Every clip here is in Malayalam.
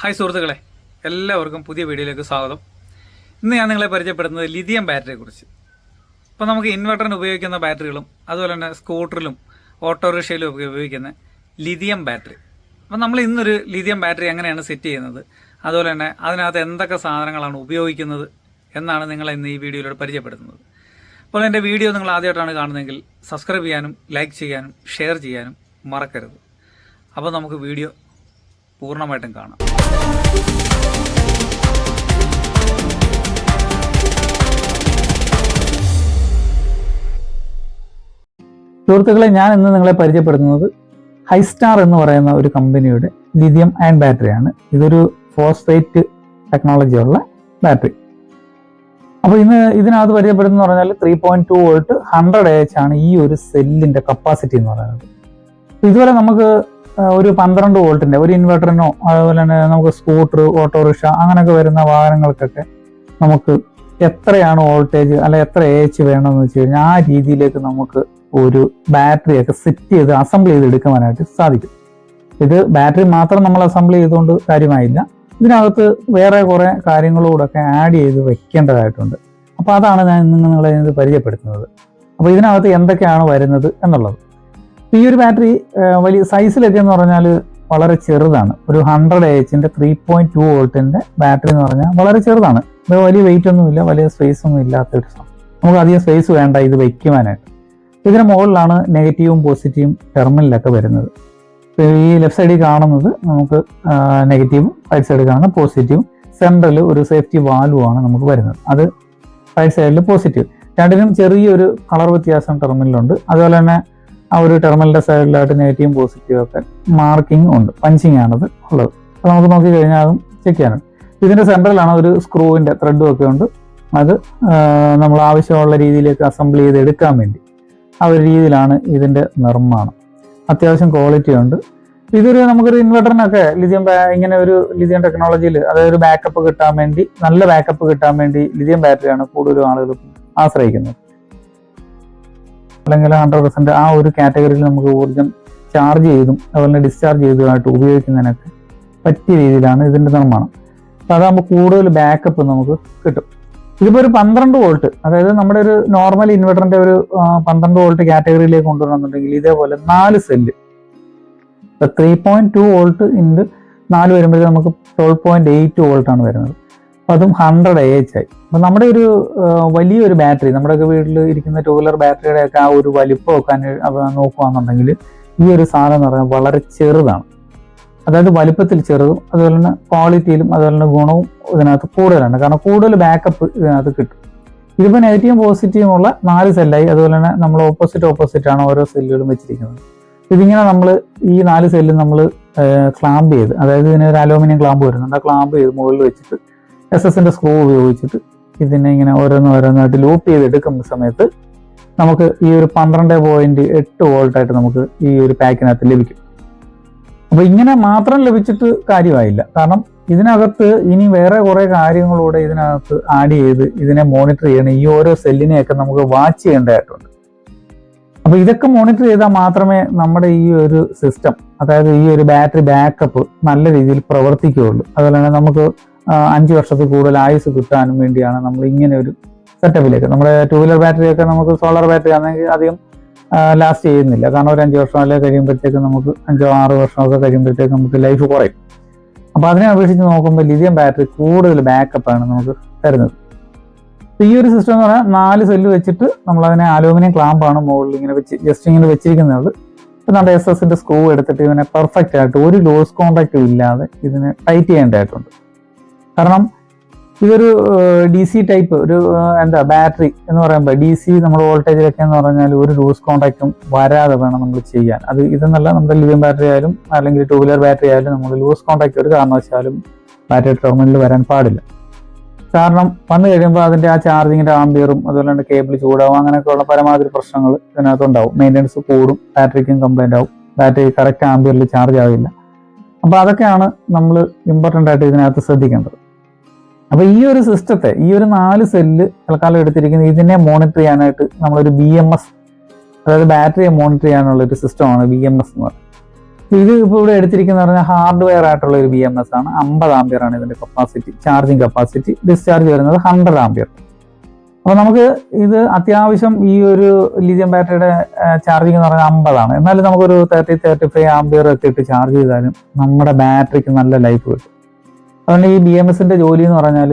ഹായ് സുഹൃത്തുക്കളെ എല്ലാവർക്കും പുതിയ വീഡിയോയിലേക്ക് സ്വാഗതം. ഇന്ന് ഞാൻ നിങ്ങളെ പരിചയപ്പെടുന്നത് ലിഥിയം ബാറ്ററിയെക്കുറിച്ച്. ഇപ്പോൾ നമുക്ക് ഇൻവെർട്ടറിന് ഉപയോഗിക്കുന്ന ബാറ്ററികളും അതുപോലെ തന്നെ സ്കൂട്ടറിലും ഓട്ടോറിക്ഷയിലും ഒക്കെ ഉപയോഗിക്കുന്ന ലിഥിയം ബാറ്ററി. അപ്പോൾ നമ്മൾ ഇന്നൊരു ലിഥിയം ബാറ്ററി എങ്ങനെയാണ് സെറ്റ് ചെയ്യുന്നത് അതുപോലെ തന്നെ അതിനകത്ത് എന്തൊക്കെ സാധനങ്ങളാണ് ഉപയോഗിക്കുന്നത് എന്നാണ് നിങ്ങളെ ഇന്ന് ഈ വീഡിയോയിലൂടെ പരിചയപ്പെടുത്തുന്നത്. അപ്പോൾ എന്റെ വീഡിയോ നിങ്ങൾ ആദ്യമായിട്ടാണ് കാണുന്നതെങ്കിൽ സബ്സ്ക്രൈബ് ചെയ്യാനും ലൈക്ക് ചെയ്യാനും ഷെയർ ചെയ്യാനും മറക്കരുത്. അപ്പോൾ നമുക്ക് വീഡിയോ പൂർണമായിട്ടും കാണാം. സുഹൃത്തുക്കളെ ഞാൻ ഇന്ന് നിങ്ങളെ പരിചയപ്പെടുത്തുന്നത് ഹൈസ്റ്റാർ എന്ന് പറയുന്ന ഒരു കമ്പനിയുടെ ലിഥിയം അയൺ ബാറ്ററിയാണ്. ഇതൊരു ഫോസ്ഫേറ്റ് ടെക്നോളജി ഉള്ള ബാറ്ററി. അപ്പോൾ ഇന്ന് ഇതിനകത്ത് പരിചയപ്പെടുന്ന പറഞ്ഞാൽ three point two volt hundred H ആണ് ഈ ഒരു സെല്ലിന്റെ കപ്പാസിറ്റി എന്ന് പറയുന്നത്. ഇതുവരെ നമുക്ക് ഒരു പന്ത്രണ്ട് വോൾട്ടിന്റെ ഒരു ഇൻവെർട്ടറിനോ അതുപോലെ തന്നെ നമുക്ക് സ്കൂട്ടർ ഓട്ടോറിക്ഷ അങ്ങനെയൊക്കെ വരുന്ന വാഹനങ്ങൾക്കൊക്കെ നമുക്ക് എത്രയാണ് വോൾട്ടേജ് അല്ലെ എത്ര എച്ച് വേണമെന്ന് വെച്ച് കഴിഞ്ഞാൽ ആ രീതിയിലേക്ക് നമുക്ക് ഒരു ബാറ്ററി ഒക്കെ സെറ്റ് ചെയ്ത് അസംബിൾ ചെയ്ത് എടുക്കുവാനായിട്ട് സാധിക്കും. ഇത് ബാറ്ററി മാത്രം നമ്മൾ അസംബിൾ ചെയ്തുകൊണ്ട് കാര്യമായില്ല. ഇതിനകത്ത് വേറെ കുറെ കാര്യങ്ങളോടൊക്കെ ആഡ് ചെയ്ത് വെക്കേണ്ടതായിട്ടുണ്ട്. അപ്പോൾ അതാണ് ഞാൻ നിങ്ങളെ ഇത് പരിചയപ്പെടുത്തുന്നത്. അപ്പോൾ ഇതിനകത്ത് എന്തൊക്കെയാണ് വരുന്നത് എന്നുള്ളത്. ഈ ഒരു ബാറ്ററി വലിയ സൈസിലൊക്കെ എന്ന് പറഞ്ഞാൽ വളരെ ചെറുതാണ്. ഒരു ഹൺഡ്രഡ് എച്ചിന്റെ ത്രീ പോയിന്റ് ടു വോൾട്ടിന്റെ ബാറ്ററി എന്ന് പറഞ്ഞാൽ വളരെ ചെറുതാണ്. ഇത് വലിയ വെയിറ്റ് ഒന്നുമില്ല വലിയ സ്പേസ് ഒന്നും ഇല്ലാത്ത ഒരു സാധനം. നമുക്ക് അധികം സ്പേസ് വേണ്ട ഇത് വയ്ക്കുവാനായിട്ട് ഇതിന് മുകളിലാണ് നെഗറ്റീവും പോസിറ്റീവും ടെർമിനലൊക്കെ വരുന്നത്. ഈ ലെഫ്റ്റ് സൈഡിൽ കാണുന്നത് നമുക്ക് നെഗറ്റീവും റൈറ്റ് സൈഡിൽ കാണുന്ന പോസിറ്റീവും സെൻട്രൽ ഒരു സേഫ്റ്റി വാൽവുമാണ് നമുക്ക് വരുന്നത്. അത് റൈറ്റ് സൈഡിൽ പോസിറ്റീവ് രണ്ടിനും ചെറിയൊരു കളർ വ്യത്യാസം ടെർമിനലുണ്ട് അതുപോലെ തന്നെ ആ ഒരു ടെർമിനലിന്റെ സൈഡിലായിട്ട് നെഗറ്റീവും പോസിറ്റീവും ഒക്കെ മാർക്കിംഗ് ഉണ്ട്. പഞ്ചിങ് ആണത് ഉള്ളത്. അപ്പോൾ നമുക്ക് നോക്കി കഴിഞ്ഞാൽ അതും ചെക്ക് ചെയ്യാനുണ്ട്. ഇതിന്റെ സെൻട്രലാണ് ഒരു സ്ക്രൂവിന്റെ ത്രെഡും ഒക്കെ ഉണ്ട്. അത് നമ്മൾ ആവശ്യമുള്ള രീതിയിലേക്ക് അസംബിൾ ചെയ്ത് എടുക്കാൻ വേണ്ടി ആ ഒരു രീതിയിലാണ് ഇതിന്റെ നിർമ്മാണം. അത്യാവശ്യം ക്വാളിറ്റി ഉണ്ട്. ഇതൊരു നമുക്കൊരു ഇൻവെർട്ടറിനൊക്കെ ലിഥിയം ഇങ്ങനെ ഒരു ലിഥിയം ടെക്നോളജിയിൽ അതായത് ഒരു ബാക്കപ്പ് കിട്ടാൻ വേണ്ടി നല്ല ബാക്കപ്പ് കിട്ടാൻ വേണ്ടി ലിഥിയം ബാറ്ററിയാണ് കൂടുതലും ആളുകൾ ആശ്രയിക്കുന്നത്. അല്ലെങ്കിൽ ഹൺഡ്രഡ് പെർസെന്റ് ആ ഒരു കാറ്റഗറിയിൽ നമുക്ക് ഊർജം ചാർജ് ചെയ്തും അതുപോലെ ഡിസ്ചാർജ് ചെയ്തതുമായിട്ട് ഉപയോഗിക്കുന്നതിനൊക്കെ പറ്റിയ രീതിയിലാണ് ഇതിന്റെ നിർമ്മാണം. അപ്പൊ അതാകുമ്പോൾ കൂടുതൽ ബാക്കപ്പ് നമുക്ക് കിട്ടും. ഇതിപ്പോൾ ഒരു പന്ത്രണ്ട് വോൾട്ട് അതായത് നമ്മുടെ ഒരു നോർമൽ ഇൻവെർട്ടറിന്റെ ഒരു പന്ത്രണ്ട് വോൾട്ട് കാറ്റഗറിയിലേക്ക് കൊണ്ടുവരണമെന്നുണ്ടെങ്കിൽ ഇതേപോലെ നാല് cell three point two volt ഇൻഡ് നാല് വരുമ്പോഴത്തേക്ക് നമുക്ക് ട്വൽവ് പോയിന്റ് എയ്റ്റ് വോൾട്ടാണ് വരുന്നത്. അപ്പം അതും ഹൺഡ്രഡ് എ എച്ച് ആയി. അപ്പൊ നമ്മുടെ ഒരു വലിയൊരു ബാറ്ററി നമ്മുടെയൊക്കെ വീട്ടിൽ ഇരിക്കുന്ന ടൂ വീലർ ബാറ്ററിയുടെ ഒക്കെ ആ ഒരു വലിപ്പമൊക്കെ നോക്കുകയാണെന്നുണ്ടെങ്കിൽ ഈ ഒരു സാധനം എന്ന് പറഞ്ഞാൽ വളരെ ചെറുതാണ്. അതായത് വലിപ്പത്തിൽ ചെറുതും അതുപോലെ തന്നെ ക്വാളിറ്റിയിലും അതുപോലെ തന്നെ ഗുണവും ഇതിനകത്ത് കൂടുതലാണ് കാരണം കൂടുതൽ ബാക്കപ്പ് ഇതിനകത്ത് കിട്ടും. ഇതിപ്പോൾ നെഗറ്റീവും പോസിറ്റീവും ഉള്ള നാല് സെല്ലായി അതുപോലെ തന്നെ നമ്മൾ ഓപ്പോസിറ്റ് ഓപ്പോസിറ്റ് ആണ് ഓരോ സെല്ലുകളും വെച്ചിരിക്കുന്നത്. ഇതിങ്ങനെ നമ്മൾ ഈ നാല് സെല്ല് നമ്മൾ ക്ലാമ്പ് ചെയ്ത് അതായത് ഇതിന് ഒരു അലൂമിനിയം ക്ലാമ്പ് വരുന്നുണ്ട്. ആ ക്ലാമ്പ് ചെയ്ത് മുകളിൽ വെച്ചിട്ട് എസ് എസിന്റെ സ്ക്രൂ ഉപയോഗിച്ചിട്ട് ഇതിനെ ഇങ്ങനെ ഓരോന്ന് ഓരോന്നായിട്ട് ലൂപ്പ് ചെയ്ത് എടുക്കുന്ന സമയത്ത് നമുക്ക് ഈ ഒരു പന്ത്രണ്ട് പോയിന്റ് എട്ട് വോൾട്ട് ആയിട്ട് നമുക്ക് ഈ ഒരു പാക്കിനകത്ത് ലഭിക്കും. അപ്പൊ ഇങ്ങനെ മാത്രം ലഭിച്ചിട്ട് കാര്യമായില്ല. കാരണം ഇതിനകത്ത് ഇനി വേറെ കുറെ കാര്യങ്ങളൂടെ ഇതിനകത്ത് ആഡ് ചെയ്ത് ഇതിനെ മോണിറ്റർ ചെയ്യണം. ഈ ഓരോ സെല്ലിനെയൊക്കെ നമുക്ക് വാച്ച് ചെയ്യേണ്ടതായിട്ടുണ്ട്. അപ്പൊ ഇതൊക്കെ മോണിറ്റർ ചെയ്താൽ മാത്രമേ നമ്മുടെ ഈ ഒരു സിസ്റ്റം അതായത് ഈ ഒരു ബാറ്ററി ബാക്കപ്പ് നല്ല രീതിയിൽ പ്രവർത്തിക്കുകയുള്ളൂ. അതുപോലെ തന്നെ നമുക്ക് അഞ്ച് വർഷത്തിൽ കൂടുതൽ ആയുസ് കിട്ടാനും വേണ്ടിയാണ് നമ്മൾ ഇങ്ങനെ ഒരു സെറ്റപ്പിലേക്ക് നമ്മുടെ ടൂ വീലർ ബാറ്ററി ഒക്കെ നമുക്ക് സോളാർ ബാറ്ററി ആണെങ്കിൽ അധികം ലാസ്റ്റ് ചെയ്യുന്നില്ല. കാരണം ഒരു അഞ്ച് വർഷം അല്ലെങ്കിൽ കഴിയുമ്പോഴത്തേക്ക് നമുക്ക് അഞ്ചോ ആറ് വർഷമൊക്കെ കഴിയുമ്പോഴത്തേക്ക് നമുക്ക് ലൈഫ് കുറയും. അപ്പോൾ അതിനെ അപേക്ഷിച്ച് നോക്കുമ്പോൾ ലിഥിയം ബാറ്ററി കൂടുതൽ ബാക്കപ്പ് ആണ് നമുക്ക് തരുന്നത്. ഈ ഒരു സിസ്റ്റം എന്ന് പറഞ്ഞാൽ നാല് സെല്ല് വെച്ചിട്ട് നമ്മൾ അതിനെ അലൂമിനിയം ക്ലാമ്പാണ് മുകളിൽ ഇങ്ങനെ വെച്ച് ജസ്റ്റ് ഇങ്ങനെ വെച്ചിരിക്കുന്നത്. ഇപ്പം നമ്മുടെ എസ് എസിന്റെ സ്ക്രൂ എടുത്തിട്ട് ഇതിനെ പെർഫെക്റ്റ് ആയിട്ട് ഒരു ലോസ് കോണ്ടാക്റ്റും ഇല്ലാതെ ഇതിനെ ടൈറ്റ് ചെയ്യേണ്ടതായിട്ടുണ്ട്. കാരണം ഇതൊരു ഡി സി ടൈപ്പ് ഒരു എന്താ ബാറ്ററി എന്ന് പറയുമ്പോൾ ഡി സി നമ്മൾ വോൾട്ടേജിലൊക്കെ എന്ന് പറഞ്ഞാൽ ഒരു ലൂസ് കോണ്ടാക്റ്റും വരാതെ വേണം നമ്മൾ ചെയ്യാൻ. അത് ഇതെന്നല്ല നമ്മുടെ ലിഥിയം ബാറ്ററി ആയാലും അല്ലെങ്കിൽ ടൂ വീലർ ബാറ്ററി ആയാലും നമ്മൾ ലൂസ് കോണ്ടാക്ട് ഒരു കാരണവശാലും ബാറ്ററി ടെർമിനലിൽ വരാൻ പാടില്ല. കാരണം വന്നു കഴിയുമ്പോൾ അതിന്റെ ആ ചാർജിങ്ങിന്റെ ആംബിയറും അതുപോലെ തന്നെ കേബിൾ ചൂടാവും അങ്ങനെയൊക്കെയുള്ള പരമാവധി പ്രശ്നങ്ങൾ ഇതിനകത്ത് ഉണ്ടാവും മെയിന്റെനൻസ് കൂടും ബാറ്ററിക്കും കംപ്ലൈന്റ് ആവും. ബാറ്ററി കറക്റ്റ് ആംബിയറിൽ ചാർജ് ആവില്ല. അപ്പോൾ അതൊക്കെയാണ് നമ്മൾ ഇമ്പോർട്ടന്റ് ആയിട്ട് ഇതിനകത്ത് ശ്രദ്ധിക്കേണ്ടത്. അപ്പൊ ഈ ഒരു സിസ്റ്റത്തെ ഈ ഒരു നാല് സെല്ല് തൽക്കാലം എടുത്തിരിക്കുന്ന ഇതിനെ മോണിറ്റർ ചെയ്യാനായിട്ട് നമ്മളൊരു ബി എം എസ് അതായത് ബാറ്ററിയെ മോണിറ്റർ ചെയ്യാനുള്ള ഒരു സിസ്റ്റമാണ് ബി എം എസ് എന്ന് പറയുന്നത്. ഇത് ഇപ്പോൾ ഇവിടെ എടുത്തിരിക്കുന്ന പറഞ്ഞാൽ ഹാർഡ്വെയർ ആയിട്ടുള്ള ഒരു ബി എം എസ് ആണ്. അമ്പത് ആംബിയർ ആണ് ഇതിന്റെ കപ്പാസിറ്റി ചാർജിങ് കപ്പാസിറ്റി ഡിസ്ചാർജ് വരുന്നത് ഹൺഡ്രഡ് ആംബിയർ അപ്പോൾ നമുക്ക് ഇത് അത്യാവശ്യം ഈ ഒരു ലിഥിയം ബാറ്ററിയുടെ ചാർജിങ് എന്ന് പറഞ്ഞാൽ അമ്പതാണ്. എന്നാലും നമുക്കൊരു തേർട്ടി തേർട്ടി ഫൈവ് ആംബിയർ ഒക്കെ ഇട്ട് ചാർജ് ചെയ്താലും നമ്മുടെ ബാറ്ററിക്ക് നല്ല ലൈഫ് കിട്ടും. അതുകൊണ്ട് ഈ ബി എം എസിന്റെ ജോലി എന്ന് പറഞ്ഞാൽ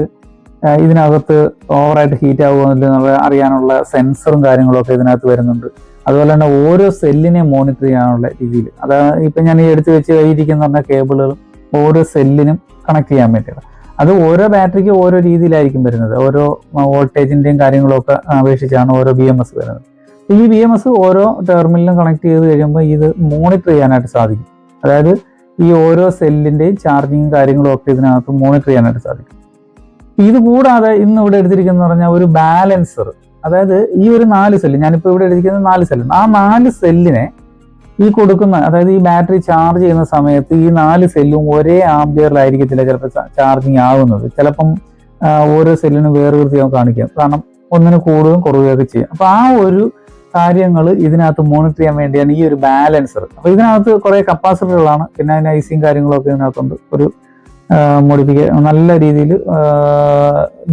ഇതിനകത്ത് ഓവറായിട്ട് ഹീറ്റ് ആകുമെന്നുള്ള അറിയാനുള്ള സെൻസറും കാര്യങ്ങളും ഒക്കെ ഇതിനകത്ത് വരുന്നുണ്ട്. അതുപോലെ തന്നെ ഓരോ സെല്ലിനെ മോണിറ്റർ ചെയ്യാനുള്ള രീതിയിൽ അതായത് ഇപ്പം ഞാൻ ഈ എടുത്ത് വെച്ച് കഴിഞ്ഞിരിക്കുന്ന പറഞ്ഞ കേബിളുകളും ഓരോ സെല്ലിനും കണക്ട് ചെയ്യാൻ വേണ്ടിയാണ്. അത് ഓരോ ബാറ്ററിക്ക് ഓരോ രീതിയിലായിരിക്കും വരുന്നത്. ഓരോ വോൾട്ടേജിന്റെയും കാര്യങ്ങളൊക്കെ അപേക്ഷിച്ചാണ് ഓരോ ബി എം എസ് വരുന്നത്. ഈ ബി എം എസ് ഓരോ ടെർമിനലും കണക്ട് ചെയ്ത് കഴിയുമ്പോൾ ഇത് മോണിറ്റർ ചെയ്യാനായിട്ട് സാധിക്കും. അതായത് ഈ ഓരോ സെല്ലിന്റെയും ചാർജിങ്ങും കാര്യങ്ങളും ഒക്കെ ഇതിനകത്ത് മോണിറ്റർ ചെയ്യാനായിട്ട് സാധിക്കും. ഇത് കൂടാതെ ഇന്ന് ഇവിടെ എടുത്തിരിക്കുന്ന പറഞ്ഞാൽ ഒരു ബാലൻസർ അതായത് ഈ ഒരു നാല് സെല്ല് ഞാനിപ്പോൾ ഇവിടെ എടുത്തിരിക്കുന്നത് നാല് സെല്ല് ആ നാല് സെല്ലിനെ ഈ കൊടുക്കുന്ന അതായത് ഈ ബാറ്ററി ചാർജ് ചെയ്യുന്ന സമയത്ത് ഈ നാല് സെല്ലും ഒരേ ആംബിയറിലായിരിക്കത്തില്ല ചിലപ്പോൾ ചാർജിങ് ആവുന്നത്. ചിലപ്പം ഓരോ സെല്ലിനും വേർതിരിച്ച് കാണിക്കാം. കാരണം ഒന്നിന് കൂടുതലും കുറയുകയൊക്കെ ചെയ്യും. അപ്പൊ ആ ഒരു കാര്യങ്ങൾ ഇതിനകത്ത് മോണിറ്റർ ചെയ്യാൻ വേണ്ടിയാണ് ഈ ഒരു ബാലൻസർ അപ്പൊ ഇതിനകത്ത് കുറെ കപ്പാസിറ്ററുകളാണ് പിന്നെ അതിന് ഐസിയും കാര്യങ്ങളൊക്കെ ഇതിനകത്തുണ്ട്. ഒരു മോഡിഫിക്ക നല്ല രീതിയിൽ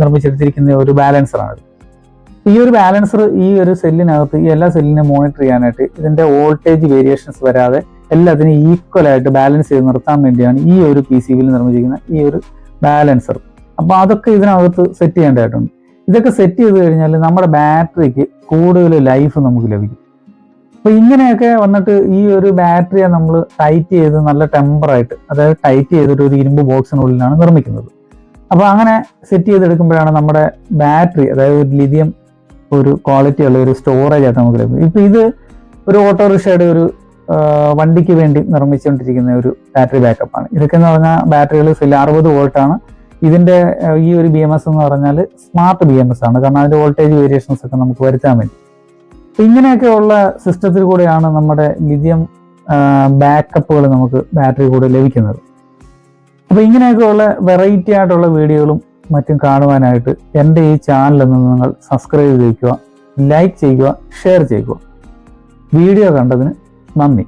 നിർമ്മിച്ചെടുത്തിരിക്കുന്ന ഒരു ബാലൻസർ ആണ് ഈ ഒരു ബാലൻസർ ഈ ഒരു സെല്ലിനകത്ത് ഈ എല്ലാ സെല്ലിനെ മോണിറ്റർ ചെയ്യാനായിട്ട് ഇതിന്റെ വോൾട്ടേജ് വേരിയേഷൻസ് വരാതെ എല്ലാത്തിനും ഈക്വൽ ആയിട്ട് ബാലൻസ് ചെയ്ത് നിർത്താൻ വേണ്ടിയാണ് ഈ ഒരു പി സി ബിയിൽ നിർമ്മിച്ചിരിക്കുന്ന ഈ ഒരു ബാലൻസർ അപ്പൊ അതൊക്കെ ഇതിനകത്ത് സെറ്റ് ചെയ്യേണ്ടതായിട്ടുണ്ട്. ഇതൊക്കെ സെറ്റ് ചെയ്ത് കഴിഞ്ഞാൽ നമ്മുടെ ബാറ്ററിക്ക് കൂടുതൽ ലൈഫ് നമുക്ക് ലഭിക്കും. അപ്പോൾ ഇങ്ങനെയൊക്കെ വന്നിട്ട് ഈ ഒരു ബാറ്ററിയെ നമ്മൾ ടൈറ്റ് ചെയ്ത് നല്ല ടെമ്പറായിട്ട് അതായത് ടൈറ്റ് ചെയ്തിട്ട് ഒരു ഇരുമ്പ് ബോക്സിനുള്ളിലാണ് നിർമ്മിക്കുന്നത്. അപ്പോൾ അങ്ങനെ സെറ്റ് ചെയ്തെടുക്കുമ്പോഴാണ് നമ്മുടെ ബാറ്ററി അതായത് ഒരു ലിഥിയം ഒരു ക്വാളിറ്റി ഉള്ള ഒരു സ്റ്റോറേജ് ആയിട്ട് നമുക്ക് ലഭിക്കും ഇപ്പൊ ഇത് ഒരു ഓട്ടോറിക്ഷയുടെ ഒരു വണ്ടിക്ക് വേണ്ടി നിർമ്മിച്ചുകൊണ്ടിരിക്കുന്ന ഒരു ബാറ്ററി ബാക്കപ്പാണ് ഇതൊക്കെ എന്ന് പറഞ്ഞാൽ ബാറ്ററികൾ സെല്ല് അറുപത് വോൾട്ട് ഇതിന്റെ ഈ ഒരു ബി എം എസ് എന്ന് പറഞ്ഞാൽ സ്മാർട്ട് ബി എം എസ് ആണ്. കാരണം അതിന്റെ വോൾട്ടേജ് വേരിയേഷൻസ് ഒക്കെ നമുക്ക് വരുത്താൻ വേണ്ടി. അപ്പൊ ഇങ്ങനെയൊക്കെയുള്ള സിസ്റ്റത്തിൽ കൂടെയാണ് നമ്മുടെ ലിഥിയം ബാക്കപ്പുകൾ നമുക്ക് ബാറ്ററി കൂടെ ലഭിക്കുന്നത്. അപ്പൊ ഇങ്ങനെയൊക്കെയുള്ള വെറൈറ്റി ആയിട്ടുള്ള വീഡിയോകളും മറ്റും കാണുവാനായിട്ട് എന്റെ ഈ ചാനൽ ഒന്ന് നിങ്ങൾ സബ്സ്ക്രൈബ് ചെയ്യുക ലൈക്ക് ചെയ്യുക ഷെയർ ചെയ്യുക. വീഡിയോ കണ്ടതിന് നന്ദി.